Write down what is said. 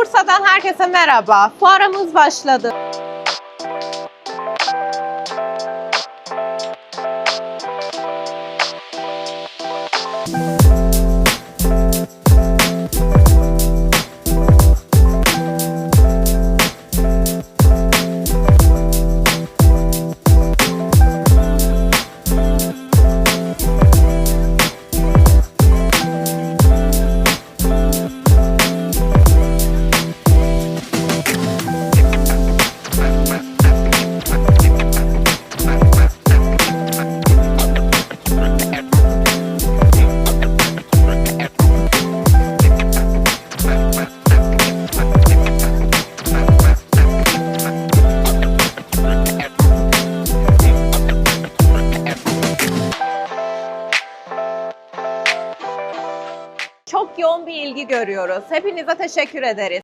Bursa'dan herkese merhaba. Fuarımız başladı. Çok yoğun bir ilgi görüyoruz. Hepinize teşekkür ederiz.